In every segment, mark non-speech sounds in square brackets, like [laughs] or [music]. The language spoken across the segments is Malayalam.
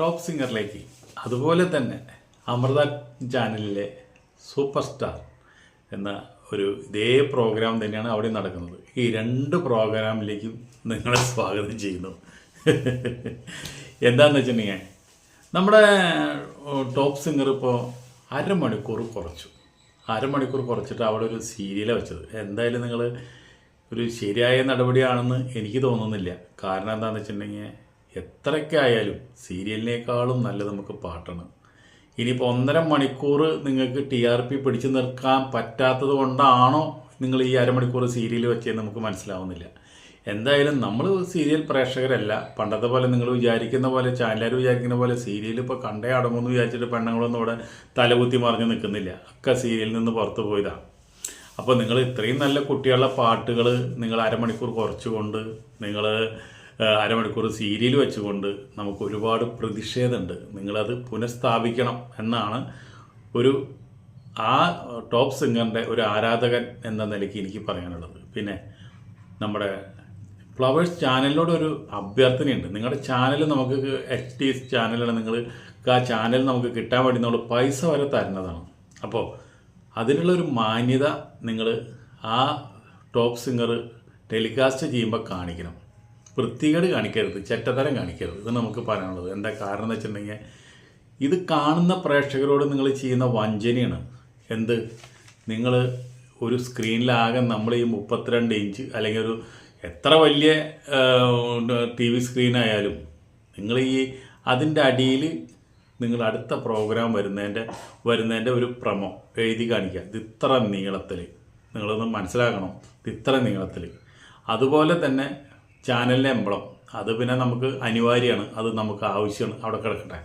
ടോപ്പ് സിംഗറിലേക്ക്. അതുപോലെ തന്നെ അമൃത ചാനലിലെ സൂപ്പർ സ്റ്റാർ എന്ന ഒരു ഇതേ പ്രോഗ്രാം തന്നെയാണ് അവിടെ നടക്കുന്നത്. ഈ രണ്ട് പ്രോഗ്രാമിലേക്കും നിങ്ങളെ സ്വാഗതം ചെയ്യുന്നു. എന്താന്ന് വെച്ചിട്ടുണ്ടെങ്കിൽ നമ്മുടെ ടോപ്പ് സിംഗർ ഇപ്പോൾ അരമണിക്കൂർ കുറച്ചു. അരമണിക്കൂർ കുറച്ചിട്ട് അവിടെ ഒരു സീരിയലാണ് വെച്ചത്. എന്തായാലും നിങ്ങൾ ഒരു ശരിയായ നടപടിയാണെന്ന് എനിക്ക് തോന്നുന്നില്ല. കാരണം എന്താണെന്ന് വെച്ചിട്ടുണ്ടെങ്കിൽ എത്രയൊക്കെ ആയാലും സീരിയലിനേക്കാളും നല്ലത് നമുക്ക് പാട്ടാണ്. ഇനിയിപ്പോൾ ഒന്നര മണിക്കൂർ നിങ്ങൾക്ക് ടി ആർ പി പിടിച്ചു നിൽക്കാൻ പറ്റാത്തത് കൊണ്ടാണോ നിങ്ങൾ ഈ അരമണിക്കൂർ സീരിയൽ വെച്ചതെന്ന് നമുക്ക് മനസ്സിലാവുന്നില്ല. എന്തായാലും നമ്മൾ സീരിയൽ പ്രേക്ഷകരല്ല. പണ്ടത്തെ പോലെ നിങ്ങൾ വിചാരിക്കുന്ന പോലെ ചാനലുകാർ വിചാരിക്കുന്ന പോലെ സീരിയൽ ഇപ്പോൾ കണ്ടേ അടങ്ങുമെന്ന് വിചാരിച്ചിട്ട് പെണ്ണുങ്ങളൊന്നും ഇവിടെ തലകുത്തി മറിഞ്ഞ് നിൽക്കുന്നില്ല. ഒക്കെ സീരിയലിൽ നിന്ന് പുറത്തു പോയതാണ്. അപ്പോൾ നിങ്ങൾ ഇത്രയും നല്ല കുട്ടികളുടെ പാട്ടുകൾ നിങ്ങൾ അരമണിക്കൂർ കുറച്ചുകൊണ്ട് നിങ്ങൾ അരമണിക്കൂർ സീരിയൽ വെച്ചുകൊണ്ട് നമുക്ക് ഒരുപാട് പ്രതിഷേധമുണ്ട്. നിങ്ങളത് പുനഃസ്ഥാപിക്കണം എന്നാണ് ഒരു ആ ടോപ്പ് സിംഗറിന്റെ ഒരു ആരാധകൻ എന്ന നിലയ്ക്ക് എനിക്ക് പറയാനുള്ളത്. പിന്നെ നമ്മുടെ ഫ്ലവേഴ്സ് ചാനലിനോട് ഒരു അഭ്യർത്ഥനയുണ്ട്. നിങ്ങളുടെ ചാനൽ നമുക്ക് എച്ച് ഡി എസ് ചാനലാണ് നിങ്ങൾ ആ ചാനൽ നമുക്ക് കിട്ടാൻ വേണ്ടി നമ്മൾ പൈസ വരെ തരുന്നതാണ്. അപ്പോൾ അതിനുള്ള ഒരു മാന്യത നിങ്ങൾ ആ ടോപ്പ് സിംഗർ ടെലികാസ്റ്റ് ചെയ്യുമ്പോൾ കാണിക്കണം. വൃത്തികേട് കാണിക്കരുത് ചെറ്റത്തരം കാണിക്കരുത്. ഇത് നമുക്ക് പറയാനുള്ളത്. എന്താ കാരണം എന്ന് വെച്ചിട്ടുണ്ടെങ്കിൽ ഇത് കാണുന്ന പ്രേക്ഷകരോട് നിങ്ങൾ ചെയ്യുന്ന വഞ്ചനയാണ്. എന്ത്? നിങ്ങൾ ഒരു സ്ക്രീനിലാകെ നമ്മൾ ഈ മുപ്പത്തിരണ്ട് ഇഞ്ച് അല്ലെങ്കിൽ ഒരു എത്ര വലിയ ടി വി സ്ക്രീനായാലും നിങ്ങൾ ഈ അതിന്റെ അടിയിൽ നിങ്ങൾ അടുത്ത പ്രോഗ്രാം വരുന്നതിന്റെ വരുന്നതിന്റെ ഒരു പ്രമോ എഴുതി കാണിക്കുക. ഇത് ഇത്ര നീളത്തിൽ നിങ്ങളൊന്ന് മനസ്സിലാക്കണം. ഇത് ഇത്ര നീളത്തിൽ. അതുപോലെ തന്നെ ചാനലിന്റെ എംബ്ലം അത് പിന്നെ നമുക്ക് അനിവാര്യമാണ്. അത് നമുക്ക് ആവശ്യമാണ്. അവിടെ കിടക്കട്ടെ.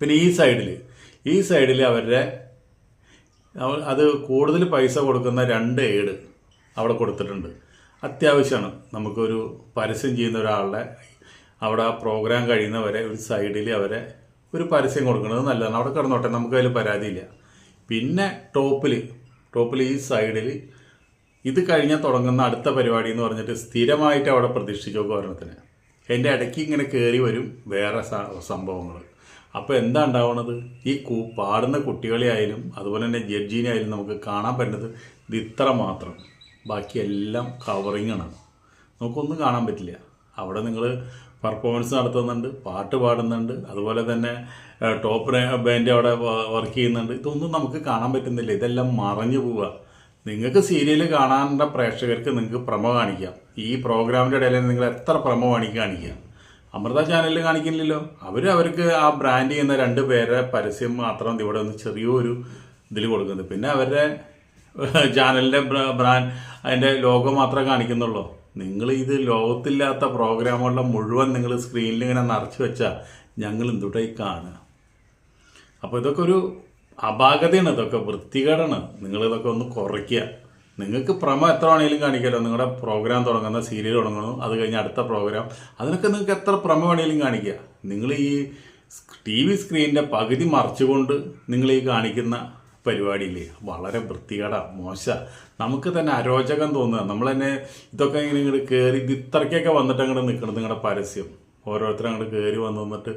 പിന്നെ ഈ സൈഡിൽ ഈ സൈഡിൽ അവരുടെ അത് കൂടുതൽ പൈസ കൊടുക്കുന്ന രണ്ട് ഏഡ് അവിടെ കൊടുത്തിട്ടുണ്ട്. അത്യാവശ്യമാണ്. നമുക്കൊരു പരസ്യം ചെയ്യുന്ന ഒരാളുടെ അവിടെ ആ പ്രോഗ്രാം കഴിയുന്നവരെ ഒരു സൈഡിൽ അവരെ ഒരു പരസ്യം കൊടുക്കുന്നത് നല്ലതാണ്. അവിടെ കിടന്നോട്ടെ. നമുക്ക് അതിൽ പരാതിയില്ല. പിന്നെ ടോപ്പിൽ ടോപ്പിൽ ഈ സൈഡിൽ ഇത് കഴിഞ്ഞാൽ തുടങ്ങുന്ന അടുത്ത പരിപാടി എന്ന് പറഞ്ഞിട്ട് സ്ഥിരമായിട്ട് അവിടെ പ്രതീക്ഷിച്ചു നോക്കുക ഒരെണ്ണത്തിന്. എന്റെ ഇടയ്ക്ക് ഇങ്ങനെ കയറി വരും വേറെ സംഭവങ്ങൾ അപ്പോൾ എന്താ ഉണ്ടാവുന്നത് ഈ കൂ പാടുന്ന കുട്ടികളെ ആയാലും അതുപോലെ തന്നെ ജഡ്ജിനെ ആയാലും നമുക്ക് കാണാൻ പറ്റുന്നത് ഇത് ഇത്ര മാത്രം. ബാക്കിയെല്ലാം കവറിങ് ആണ്. നമുക്കൊന്നും കാണാൻ പറ്റില്ല. അവിടെ നിങ്ങൾ പെർഫോമൻസ് നടത്തുന്നുണ്ട് പാട്ട് പാടുന്നുണ്ട് അതുപോലെ തന്നെ ടോപ്പ് ബാൻഡ് അവിടെ വർക്ക് ചെയ്യുന്നുണ്ട്. ഇതൊന്നും നമുക്ക് കാണാൻ പറ്റുന്നില്ല. ഇതെല്ലാം മറഞ്ഞു പോവുക. നിങ്ങൾക്ക് സീരിയൽ കാണാനുള്ള പ്രേക്ഷകർക്ക് നിങ്ങൾക്ക് പ്രമോ കാണിക്കാം. ഈ പ്രോഗ്രാമിന്റെ ഇടയിൽ നിങ്ങൾ എത്ര പ്രമോ വേണമെങ്കിൽ കാണിക്കാം. അമൃത ചാനലിൽ കാണിക്കില്ലല്ലോ അവർ അവർക്ക് ആ ബ്രാൻഡ് ചെയ്യുന്ന രണ്ട് പേരെ പരസ്യം മാത്രം ഇവിടെ ഒന്ന് ചെറിയൊരു ഇതിൽ കൊടുക്കുന്നത്. പിന്നെ അവരുടെ ചാനലിന്റെ ബ്രാൻഡ് അതിന്റെ ലോഗോ മാത്രമേ കാണിക്കുന്നുള്ളൂ. നിങ്ങൾ ഇത് ലോകത്തില്ലാത്ത പ്രോഗ്രാമുകളുടെ മുഴുവൻ നിങ്ങൾ സ്ക്രീനിൽ ഇങ്ങനെ നിറച്ച് വെച്ചാൽ ഞങ്ങൾ എന്തുട്ടായി കാണുക? അപ്പോൾ ഇതൊക്കെ ഒരു അപാകതയാണ് ഇതൊക്കെ വൃത്തികേടാണ്. നിങ്ങളിതൊക്കെ ഒന്ന് കുറയ്ക്കുക. നിങ്ങൾക്ക് പ്രമ എത്ര വേണമെങ്കിലും കാണിക്കാമല്ലോ നിങ്ങളുടെ പ്രോഗ്രാം തുടങ്ങുന്ന സീരിയൽ തുടങ്ങണം അത് കഴിഞ്ഞ് അടുത്ത പ്രോഗ്രാം അതിനൊക്കെ നിങ്ങൾക്ക് എത്ര പ്രമ വേണമെങ്കിലും കാണിക്കുക. നിങ്ങൾ ഈ ടി വി സ്ക്രീനിന്റെ പകുതി മറച്ചുകൊണ്ട് നിങ്ങൾ ഈ കാണിക്കുന്ന പരിപാടിയില്ലേ? വളരെ വൃത്തികേട മോശ. നമുക്ക് തന്നെ അരോചകം തോന്നുക. നമ്മൾ തന്നെ ഇതൊക്കെ ഇങ്ങനെ ഇങ്ങോട്ട് കയറി ഇത് ഇത്രയ്ക്കൊക്കെ വന്നിട്ട് അങ്ങോട്ട് നിൽക്കണം നിങ്ങളുടെ പരസ്യം. ഓരോരുത്തരും അങ്ങോട്ട് കയറി വന്നു നിന്നിട്ട്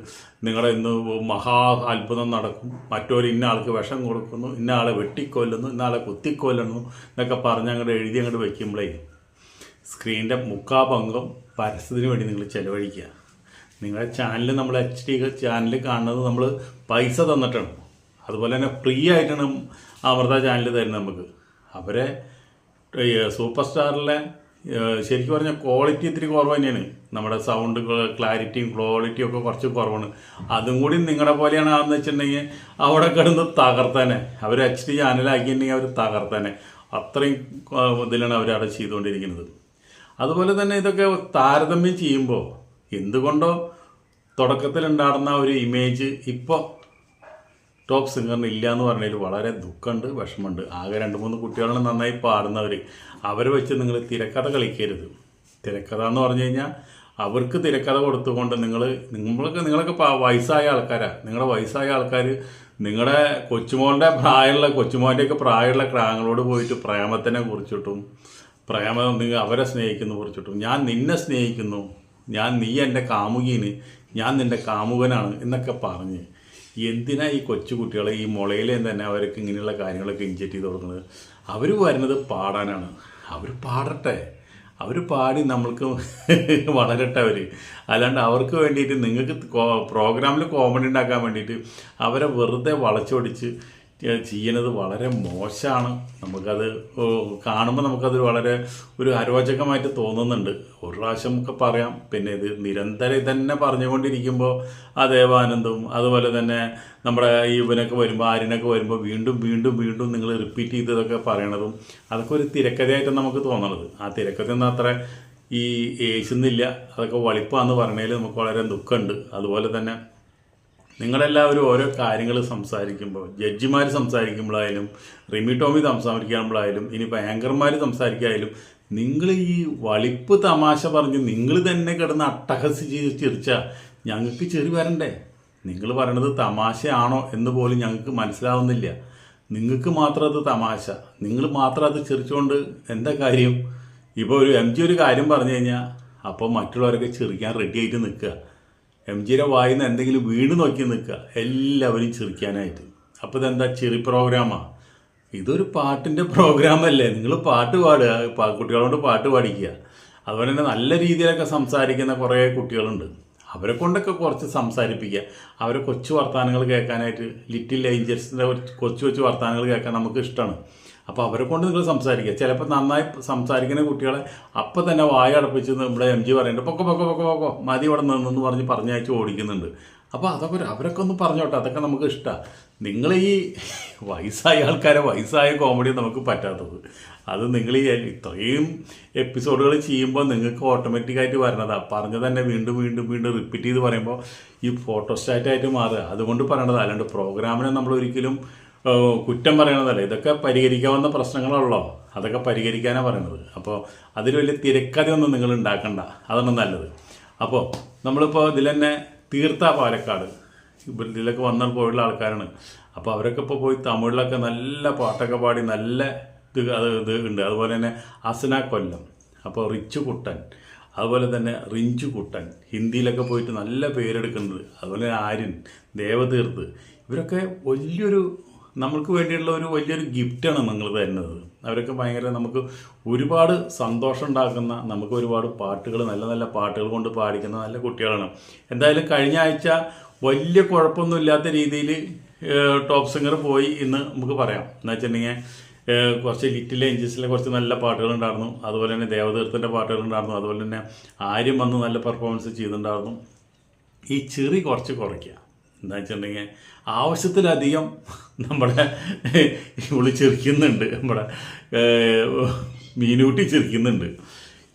നിങ്ങളെ ഇന്ന് മഹാ അത്ഭുതം നടക്കും. മറ്റൊരു ഇന്ന ആൾക്ക് വിഷം കൊടുക്കുന്നു ഇന്ന ആളെ വെട്ടിക്കൊല്ലുന്നു ഇന്ന ആളെ കുത്തിക്കൊല്ലുന്നു എന്നൊക്കെ പറഞ്ഞ് അങ്ങോട്ട് എഴുതി അങ്ങോട്ട് വയ്ക്കുമ്പോഴേ സ്ക്രീനിന്റെ മുക്കാ പങ്കം പരസ്യത്തിന് വേണ്ടി നിങ്ങൾ ചിലവഴിക്കുക. നിങ്ങളുടെ ചാനൽ നമ്മൾ എച്ച് ഡി ചാനൽ കാണുന്നത് നമ്മൾ പൈസ തന്നിട്ടാണ്. അതുപോലെ തന്നെ ഫ്രീ ആയിട്ടാണ് അമൃത ചാനൽ തരുന്നത് നമുക്ക്. അവരെ സൂപ്പർ സ്റ്റാറിലെ ശരിക്കും പറഞ്ഞാൽ ക്വാളിറ്റി ഇത്തിരി കുറവ് തന്നെയാണ്. നമ്മുടെ സൗണ്ട് ക്ലാരിറ്റിയും ക്വാളിറ്റിയും ഒക്കെ കുറച്ച് കുറവാണ്. അതും കൂടി നിങ്ങളുടെ പോലെയാണ് ആണെന്ന് വെച്ചിട്ടുണ്ടെങ്കിൽ അവിടെ കിടന്ന് തകർത്താനെ അവർ എച്ച് ഡി ചാനലാക്കിയിട്ടുണ്ടെങ്കിൽ അവർ തകർത്താനെ അത്രയും ഇതിലാണ് അവരവിടെ ചെയ്തുകൊണ്ടിരിക്കുന്നത്. അതുപോലെ തന്നെ ഇതൊക്കെ താരതമ്യം ചെയ്യുമ്പോൾ എന്തുകൊണ്ടോ തുടക്കത്തിലുണ്ടായിരുന്ന ഒരു ഇമേജ് ഇപ്പോൾ ടോപ്പ് സിംഗറിന് ഇല്ല എന്ന് പറഞ്ഞതിൽ വളരെ ദുഃഖമുണ്ട് വിഷമമുണ്ട്. ആകെ രണ്ട് മൂന്ന് കുട്ടികളാണ് നന്നായി പാടുന്നവർ അവരെ വെച്ച് നിങ്ങൾ തിരക്കഥ കളിക്കരുത്. തിരക്കഥ എന്ന് പറഞ്ഞു കഴിഞ്ഞാൽ അവർക്ക് തിരക്കഥ കൊടുത്തുകൊണ്ട് നിങ്ങൾ നിങ്ങൾക്ക് നിങ്ങളൊക്കെ വയസ്സായ ആൾക്കാരാണ് നിങ്ങളുടെ വയസ്സായ ആൾക്കാർ നിങ്ങളുടെ കൊച്ചുമോളുടെ പ്രായമുള്ള കൊച്ചുമോന്റെയൊക്കെ പ്രായമുള്ള ക്രാങ്ങളോട് പോയിട്ട് പ്രേമത്തിനെ കുറിച്ചിട്ടും പ്രേമം നിങ്ങൾ അവരെ സ്നേഹിക്കുന്നു കുറിച്ചിട്ടും ഞാൻ നിന്നെ സ്നേഹിക്കുന്നു ഞാൻ നീ എന്റെ കാമുകീന് ഞാൻ നിന്റെ കാമുകനാണ് എന്നൊക്കെ പറഞ്ഞ് എന്തിനാ ഈ കൊച്ചു കുട്ടികളെ ഈ മുളയിലെ തന്നെ അവർക്ക് ഇങ്ങനെയുള്ള കാര്യങ്ങളൊക്കെ ഇൻജക്റ്റ് ചെയ്ത് കൊടുക്കുന്നത്? അവർ വരുന്നത് പാടാനാണ്. അവർ പാടട്ടെ. അവർ പാടി നമ്മൾക്ക് [laughs] വളരട്ടെ അവർ അല്ലാണ്ട് അവർക്ക് വേണ്ടിയിട്ട് നിങ്ങൾക്ക് പ്രോഗ്രാമിൽ കോമഡി ഉണ്ടാക്കാൻ വേണ്ടിയിട്ട് അവരെ വെറുതെ വളച്ചൊടിച്ച് ചെ- ചെയ്യണത് വളരെ മോശമാണ്. നമുക്കത് കാണുമ്പോൾ നമുക്കത് വളരെ ഒരു അരോചകമായിട്ട് തോന്നുന്നുണ്ട്. ഒരു പ്രാവശ്യം ഒക്കെ പറയാം. പിന്നെ ഇത് നിരന്തരം ഇതന്നെ പറഞ്ഞുകൊണ്ടിരിക്കുമ്പോൾ ആ ദേവാനന്ദവും അതുപോലെ തന്നെ നമ്മുടെ ഈ ഇവനൊക്കെ വരുമ്പോൾ ആര്യനൊക്കെ വരുമ്പോൾ വീണ്ടും വീണ്ടും വീണ്ടും നിങ്ങൾ റിപ്പീറ്റ് ചെയ്തതൊക്കെ പറയണതും അതൊക്കെ ഒരു തിരക്കഥയായിട്ട് നമുക്ക് തോന്നണത്. ആ തിരക്കഥ ഒന്നും അത്ര ഈ ഏശുന്നില്ല. അതൊക്കെ വളിപ്പാന്ന് പറഞ്ഞതിൽ നമുക്ക് വളരെ ദുഃഖമുണ്ട്. അതുപോലെ തന്നെ നിങ്ങളെല്ലാവരും ഓരോ കാര്യങ്ങൾ സംസാരിക്കുമ്പോൾ ജഡ്ജിമാർ സംസാരിക്കുമ്പോഴായാലും റിമി ടോമി സംസാരിക്കുമ്പോഴായാലും ഇനിയിപ്പോൾ ആങ്കർമാർ സംസാരിക്കായാലും നിങ്ങൾ ഈ വളിപ്പ് തമാശ പറഞ്ഞ് നിങ്ങൾ തന്നെ കിടന്ന് അട്ടഹസിച്ച് ചിരിച്ചാൽ ഞങ്ങൾക്ക് ചെറി വരണ്ടേ? നിങ്ങൾ പറയണത് തമാശയാണോ എന്ന് പോലും ഞങ്ങൾക്ക് മനസ്സിലാവുന്നില്ല. നിങ്ങൾക്ക് മാത്രം അത് തമാശ. നിങ്ങൾ മാത്രം അത് ചിരിച്ചുകൊണ്ട് എന്താ കാര്യം? ഇപ്പോൾ ഒരു എം ജി ഒരു കാര്യം പറഞ്ഞു കഴിഞ്ഞാൽ അപ്പോൾ മറ്റുള്ളവരൊക്കെ ചിരിക്കാൻ റെഡി ആയിട്ട് നിൽക്കുക. എം ജിയുടെ വായിന്ന് എന്തെങ്കിലും വീണ് നോക്കി നിൽക്കുക. എല്ലാവരും ചിരിക്കാനായിട്ട്. അപ്പോൾ ഇതെന്താ? ചെറിയ പ്രോഗ്രാമാണ് ഇതൊരു പാട്ടിന്റെ പ്രോഗ്രാമല്ലേ. നിങ്ങൾ പാട്ട് പാടുക. കുട്ടികളോട് പാട്ട് പാടിക്കുക അതുപോലെ തന്നെ നല്ല രീതിയിലൊക്കെ സംസാരിക്കുന്ന കുറേ കുട്ടികളുണ്ട്. അവരെ കൊണ്ടൊക്കെ കുറച്ച് സംസാരിപ്പിക്കുക. അവരെ കൊച്ചു വർത്തമാനങ്ങൾ കേൾക്കാനായിട്ട് ലിറ്റിൽ ഏഞ്ചൽസിന്റെ കൊച്ചു കൊച്ചു വർത്തമാനങ്ങൾ കേൾക്കാൻ നമുക്ക് ഇഷ്ടമാണ് അപ്പോൾ അവരെ കൊണ്ട് നിങ്ങൾ സംസാരിക്കുക. ചിലപ്പോൾ നന്നായി സംസാരിക്കുന്ന കുട്ടികളെ അപ്പം തന്നെ വായ അടപ്പിച്ച് നമ്മുടെ എം ജി പറയുന്നുണ്ട് പൊക്കോ പൊക്കോ പൊക്കോ പൊക്കോ മതി ഇവിടെ നിന്നെന്ന് പറഞ്ഞ് പറഞ്ഞയച്ച് ഓടിക്കുന്നുണ്ട്. അപ്പോൾ അതൊക്കെ അവരൊക്കെ ഒന്ന് പറഞ്ഞോട്ടെ അതൊക്കെ നമുക്ക് ഇഷ്ടമാണ് നിങ്ങൾ ഈ വയസ്സായ ആൾക്കാരെ വയസ്സായ കോമഡി നമുക്ക് പറ്റാത്തത്. അത് നിങ്ങൾ ഈ ഇത്രയും എപ്പിസോഡുകൾ ചെയ്യുമ്പോൾ നിങ്ങൾക്ക് ഓട്ടോമാറ്റിക്കായിട്ട് വരണതാണ് പറഞ്ഞത് തന്നെ വീണ്ടും വീണ്ടും വീണ്ടും റിപ്പീറ്റ് ചെയ്ത് പറയുമ്പോൾ ഈ ഫോട്ടോസ്റ്റാറ്റായിട്ട് മാറുക. അതുകൊണ്ട് പറയണത് അല്ലാണ്ട് പ്രോഗ്രാമിനെ നമ്മൾ ഒരിക്കലും കുറ്റം പറയണതല്ല. ഇതൊക്കെ പരിഹരിക്കാവുന്ന പ്രശ്നങ്ങളുള്ളോ അതൊക്കെ പരിഹരിക്കാനാണ് പറയുന്നത്. അപ്പോൾ അതിൽ വലിയ തിരക്കഥയൊന്നും നിങ്ങൾ ഉണ്ടാക്കണ്ട. അതാണ് നല്ലത്. അപ്പോൾ നമ്മളിപ്പോൾ ഇതിൽ തന്നെ തീർത്ത പാലക്കാട്. ഇതിലൊക്കെ വന്നാൽ പോയുള്ള ആൾക്കാരാണ്. അപ്പോൾ അവരൊക്കെ ഇപ്പോൾ പോയി തമിഴിലൊക്കെ നല്ല പാട്ടൊക്കെ പാടി നല്ല ഇത് ഇത് ഉണ്ട്. അതുപോലെ തന്നെ അസന കൊല്ലം അപ്പോൾ റിച്ചു കുട്ടൻ അതുപോലെ തന്നെ റിഞ്ചു കുട്ടൻ ഹിന്ദിയിലൊക്കെ പോയിട്ട് നല്ല പേരെടുക്കുന്നത് അതുപോലെ ആര്യൻ ദേവതീർത്ത് ഇവരൊക്കെ വലിയൊരു നമ്മൾക്ക് വേണ്ടിയുള്ള ഒരു വലിയൊരു ഗിഫ്റ്റാണ് നിങ്ങൾ തരുന്നത്. അവരൊക്കെ ഭയങ്കര നമുക്ക് ഒരുപാട് സന്തോഷം ഉണ്ടാക്കുന്ന നമുക്ക് ഒരുപാട് പാട്ടുകൾ നല്ല നല്ല പാട്ടുകൾ കൊണ്ട് പാടിക്കുന്ന നല്ല കുട്ടികളാണ്. എന്തായാലും കഴിഞ്ഞ ആഴ്ച വലിയ കുഴപ്പമൊന്നും ഇല്ലാത്ത രീതിയിൽ ടോപ്പ് സിംഗർ പോയി എന്ന് നമുക്ക് പറയാം. എന്ന് വെച്ചിട്ടുണ്ടെങ്കിൽ കുറച്ച് ലിറ്റിൽ ഏഞ്ചൽസിലെ കുറച്ച് നല്ല പാട്ടുകളുണ്ടായിരുന്നു അതുപോലെ തന്നെ ദേവതീർത്ഥന്റെ പാട്ടുകളുണ്ടായിരുന്നു അതുപോലെ തന്നെ ആര്യം വന്ന് നല്ല പെർഫോമൻസ് ചെയ്തിട്ടുണ്ടായിരുന്നു. ഈ ചെറി കുറച്ച് കുറയ്ക്കുക. എന്താ വെച്ചിട്ടുണ്ടെങ്കിൽ ആവശ്യത്തിലധികം നമ്മളെ വിളിച്ചെറിക്കുന്നുണ്ട് നമ്മുടെ മീനൂട്ടി ചെറിക്കുന്നുണ്ട്.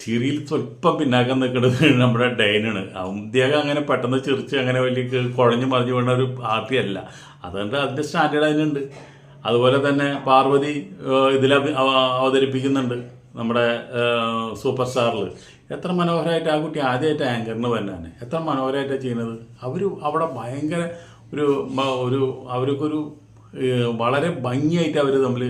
ചിരിയിൽ സ്വല്പം പിന്നാക്കം നിൽക്കുന്നത് നമ്മുടെ ഡൈനാണ്. അദ്ദേഹം അങ്ങനെ പെട്ടെന്ന് ചിരിച്ച് അങ്ങനെ വലിയ കുഴഞ്ഞു മറിഞ്ഞു വീണ ഒരു പാർട്ടിയല്ല അതുകൊണ്ട് അതിന്റെ സ്റ്റാൻഡേർഡ് അതിനുണ്ട്. അതുപോലെ തന്നെ പാർവതി ഇതിൽ അവതരിപ്പിക്കുന്നുണ്ട് നമ്മുടെ സൂപ്പർ സ്റ്റാറിൽ എത്ര മനോഹരമായിട്ട് ആ കുട്ടി ആദ്യമായിട്ട് ആങ്കറിന് വന്നാണ് എത്ര മനോഹരമായിട്ടാണ് ചെയ്യുന്നത്. അവർ അവിടെ ഭയങ്കര ഒരു ഒരു അവർക്കൊരു വളരെ ഭംഗിയായിട്ട് അവർ തമ്മിൽ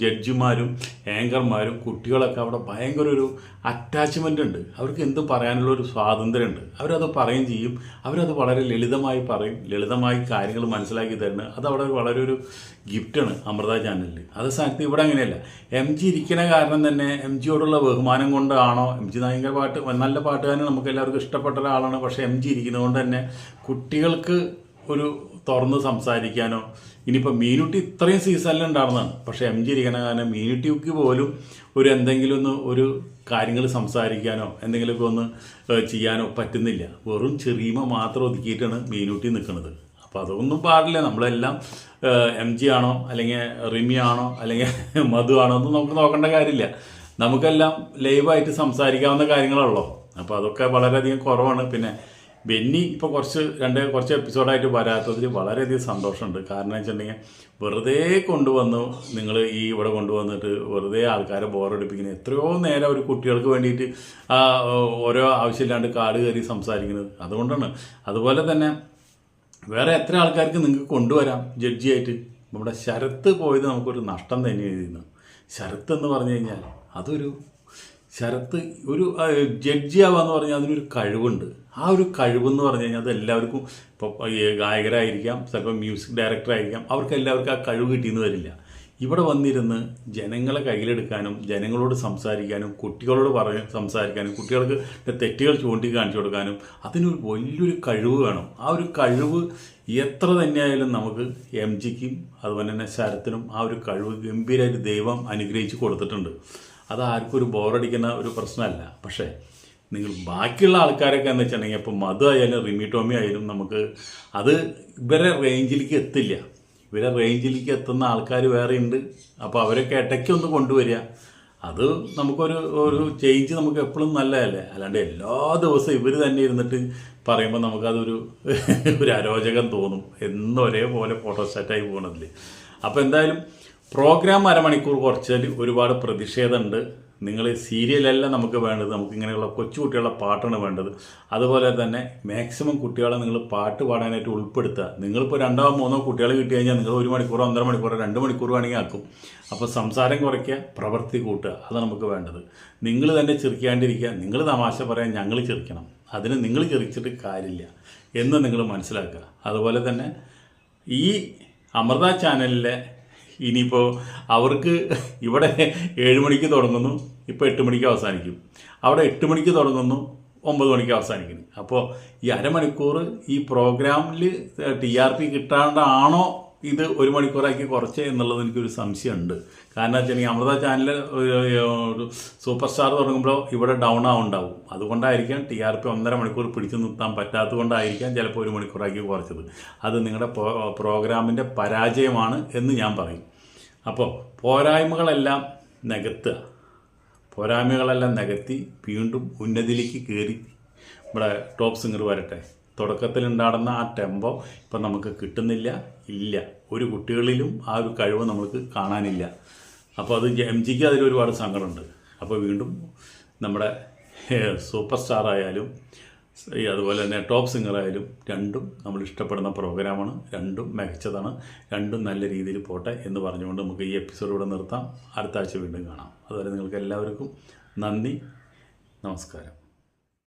ജഡ്ജിമാരും ആങ്കർമാരും കുട്ടികളൊക്കെ അവിടെ ഭയങ്കര ഒരു അറ്റാച്ച്മെന്റ് ഉണ്ട്. അവർക്ക് എന്ത് പറയാനുള്ള ഒരു സ്വാതന്ത്ര്യമുണ്ട്. അവരത് പറയുകയും ചെയ്യും. അവരത് വളരെ ലളിതമായി പറയും. ലളിതമായി കാര്യങ്ങൾ മനസ്സിലാക്കി തരുന്നത് അത് അവിടെ വളരെ ഒരു ഗിഫ്റ്റാണ് അമൃത ചാനലിൽ അത് സ്ഥാനത്ത് ഇവിടെ അങ്ങനെയല്ല. എം ജി ഇരിക്കുന്ന കാരണം തന്നെ എം ജിയോടുള്ള ബഹുമാനം കൊണ്ടാണോ? എം ജി ഭയങ്കര പാട്ട് നല്ല പാട്ടുകാരൻ നമുക്ക് എല്ലാവർക്കും ഇഷ്ടപ്പെട്ട ഒരാളാണ്. പക്ഷേ എം ജി ഇരിക്കുന്നത് കൊണ്ട് തന്നെ കുട്ടികൾക്ക് ഒരു തുറന്ന് സംസാരിക്കാനോ ഇനിയിപ്പോൾ മീനുട്ടി ഇത്രയും സീസണിൽ ഉണ്ടായിരുന്നതാണ് പക്ഷേ എം ജി ഇരിക്കണ കാരണം മീനുട്ടിക്ക് പോലും ഒരു എന്തെങ്കിലും ഒന്ന് ഒരു കാര്യങ്ങൾ സംസാരിക്കാനോ എന്തെങ്കിലുമൊക്കെ ഒന്ന് ചെയ്യാനോ പറ്റുന്നില്ല. വെറും ചെറിയമ മാത്രം ഒതുക്കിയിട്ടാണ് മീനുട്ടി നിൽക്കുന്നത് അപ്പോൾ അതൊന്നും പാടില്ല. നമ്മളെല്ലാം എം ജി ആണോ അല്ലെങ്കിൽ റിമി ആണോ അല്ലെങ്കിൽ മധു ആണോ ഒന്നും നമുക്ക് നോക്കേണ്ട കാര്യമില്ല. നമുക്കെല്ലാം ലൈവായിട്ട് സംസാരിക്കാവുന്ന കാര്യങ്ങളുള്ളൂ അപ്പോൾ അതൊക്കെ വളരെയധികം കുറവാണ്. പിന്നെ ബെന്നി ഇപ്പോൾ കുറച്ച് രണ്ട് കുറച്ച് എപ്പിസോഡായിട്ട് വരാത്തതിൽ വളരെയധികം സന്തോഷമുണ്ട്. കാരണം വെച്ചിട്ടുണ്ടെങ്കിൽ വെറുതെ കൊണ്ടുവന്നു നിങ്ങൾ ഈ ഇവിടെ കൊണ്ടുവന്നിട്ട് വെറുതെ ആൾക്കാരെ ബോറടിപ്പിക്കുന്നത് എത്രയോ നേരം ഒരു കുട്ടികൾക്ക് വേണ്ടിയിട്ട് ഓരോ ആവശ്യമില്ലാണ്ട് കാട് കയറി സംസാരിക്കുന്നത്. അതുകൊണ്ടാണ്. അതുപോലെ തന്നെ വേറെ എത്ര ആൾക്കാർക്ക് നിങ്ങൾക്ക് കൊണ്ടുവരാം ജഡ്ജിയായിട്ട് നമ്മുടെ ശരത്ത് പോയത് നമുക്കൊരു നഷ്ടം തന്നെ എഴുതിയിരുന്നു. ശരത്ത് എന്ന് പറഞ്ഞു കഴിഞ്ഞാൽ അതൊരു ശരത്ത് ഒരു ജഡ്ജി ആവാന്ന് പറഞ്ഞാൽ അതിനൊരു കഴിവുണ്ട്. ആ ഒരു കഴിവെന്ന് പറഞ്ഞു കഴിഞ്ഞാൽ അത് എല്ലാവർക്കും ഇപ്പോൾ ഗായകരായിരിക്കാം ചിലപ്പോൾ മ്യൂസിക് ഡയറക്ടർ ആയിരിക്കാം അവർക്ക് എല്ലാവർക്കും ആ കഴിവ് കിട്ടിയെന്ന് വരില്ല. ഇവിടെ വന്നിരുന്ന് ജനങ്ങളെ കയ്യിലെടുക്കാനും ജനങ്ങളോട് സംസാരിക്കാനും കുട്ടികളോട് പറഞ്ഞ് സംസാരിക്കാനും കുട്ടികൾക്ക് തെറ്റുകൾ ചൂണ്ടിക്കാണിച്ചു കൊടുക്കാനും അതിനൊരു വലിയൊരു കഴിവ് വേണം. ആ ഒരു കഴിവ് എത്ര തന്നെയായാലും നമുക്ക് എം ജിക്കും അതുപോലെ തന്നെ ശരത്തിനും ആ ഒരു കഴിവ് ഗംഭീരമായിട്ട് ദൈവം അനുഗ്രഹിച്ച് കൊടുത്തിട്ടുണ്ട്. അത് ആർക്കും ഒരു ബോറടിക്കുന്ന ഒരു പ്രശ്നമല്ല. പക്ഷേ നിങ്ങൾ ബാക്കിയുള്ള ആൾക്കാരൊക്കെ എന്ന് വെച്ചിട്ടുണ്ടെങ്കിൽ ഇപ്പോൾ മധു ആയാലും റിമിറ്റോമി ആയാലും നമുക്ക് അത് ഇവരെ റേഞ്ചിലേക്ക് എത്തില്ല. ഇവരെ റേഞ്ചിലേക്ക് എത്തുന്ന ആൾക്കാർ വേറെ ഉണ്ട്. അപ്പോൾ അവരൊക്കെ ഇടയ്ക്ക് ഒന്ന് കൊണ്ടുവരിക. അത് നമുക്കൊരു ഒരു ചേഞ്ച് നമുക്ക് എപ്പോഴും നല്ലതല്ലേ? അല്ലാണ്ട് എല്ലാ ദിവസവും ഇവർ തന്നെ ഇരുന്നിട്ട് പറയുമ്പോൾ നമുക്കതൊരു ഒരു അരോചകം തോന്നും. എന്നും ഒരേപോലെ ഫോട്ടോസ്റ്റാറ്റായി പോകണതിൽ അപ്പോൾ എന്തായാലും പ്രോഗ്രാം അരമണിക്കൂർ കുറച്ചാൽ ഒരുപാട് പ്രതിഷേധമുണ്ട്. നിങ്ങൾ സീരിയലല്ല നമുക്ക് വേണ്ടത്. നമുക്ക് ഇങ്ങനെയുള്ള കൊച്ചു കുട്ടികളുടെ പാട്ടാണ് വേണ്ടത്. അതുപോലെ തന്നെ മാക്സിമം കുട്ടികളെ നിങ്ങൾ പാട്ട് പാടാനായിട്ട് ഉൾപ്പെടുത്തുക. നിങ്ങളിപ്പോൾ രണ്ടോ മൂന്നോ കുട്ടികളെ കിട്ടി കഴിഞ്ഞാൽ നിങ്ങൾ ഒരു മണിക്കൂറോ ഒന്നര മണിക്കൂറോ രണ്ട് മണിക്കൂർ വേണമെങ്കിൽ ആക്കും. അപ്പോൾ സംസാരം കുറയ്ക്കുക പ്രവൃത്തി കൂട്ടുക. അതാണ് നമുക്ക് വേണ്ടത്. നിങ്ങൾ തന്നെ ചിരിക്കാണ്ടിരിക്കുക നിങ്ങൾ തമാശ പറയാൻ ഞങ്ങൾ ചിരിക്കണം അതിന് നിങ്ങൾ ചിരിച്ചിട്ട് കാര്യമില്ല എന്ന് നിങ്ങൾ മനസ്സിലാക്കുക. അതുപോലെ തന്നെ ഈ അമൃത ചാനലിലെ ഇനിയിപ്പോൾ അവർക്ക് ഇവിടെ ഏഴ് മണിക്ക് തുടങ്ങുന്നു ഇപ്പോൾ എട്ട് മണിക്ക് അവസാനിക്കും. അവിടെ എട്ട് മണിക്ക് തുടങ്ങുന്നു ഒമ്പത് മണിക്ക് അവസാനിക്കുന്നു. അപ്പോൾ ഈ അരമണിക്കൂർ ഈ പ്രോഗ്രാമിൽ ടി ആർ പി കിട്ടാണ്ടാണോ ഇത് ഒരു മണിക്കൂറാക്കി കുറച്ച് എന്നുള്ളത് എനിക്കൊരു സംശയമുണ്ട്. കാരണം വെച്ചിട്ടുണ്ടെങ്കിൽ അമൃത ചാനൽ സൂപ്പർ സ്റ്റാർ തുടങ്ങുമ്പോൾ ഇവിടെ ഡൗൺ ആവുണ്ടാവും. അതുകൊണ്ടായിരിക്കാം ടി ആർ പി ഒന്നര മണിക്കൂർ പിടിച്ചു നിർത്താൻ പറ്റാത്തത് കൊണ്ടായിരിക്കാം ചിലപ്പോൾ ഒരു മണിക്കൂറാക്കി കുറച്ചത്. അത് നിങ്ങളുടെ പ്രോഗ്രാമിന്റെ പരാജയമാണ് എന്ന് ഞാൻ പറയും. അപ്പോൾ പോരായ്മകളെല്ലാം നികത്തുക. പോരായ്മകളെല്ലാം നികത്തി വീണ്ടും ഉന്നതിയിലേക്ക് കയറി ഇവിടെ ടോപ്പ് സിംഗർ വരട്ടെ. തുടക്കത്തിൽ ഉണ്ടാകുന്ന ആ ടെമ്പോ ഇപ്പം നമുക്ക് കിട്ടുന്നില്ല ഇല്ല. ഒരു കുട്ടികളിലും ആ ഒരു കഴിവ് നമുക്ക് കാണാനില്ല. അപ്പോൾ അത് എം ജിക്ക് അതിൽ ഒരുപാട് സങ്കടമുണ്ട്. അപ്പോൾ വീണ്ടും നമ്മുടെ സൂപ്പർ സ്റ്റാർ ആയാലും അതുപോലെ തന്നെ ടോപ്പ് സിംഗർ ആയാലും രണ്ടും നമ്മൾ ഇഷ്ടപ്പെടുന്ന പ്രോഗ്രാമാണ് രണ്ടും മികച്ചതാണ്. രണ്ടും നല്ല രീതിയിൽ പോട്ടെ എന്ന് പറഞ്ഞുകൊണ്ട് നമുക്ക് ഈ എപ്പിസോഡ് ഇവിടെ നിർത്താം. അടുത്ത ആഴ്ച വീണ്ടും കാണാം. അതുവരെ നിങ്ങൾക്ക് എല്ലാവർക്കും നന്ദി. നമസ്കാരം.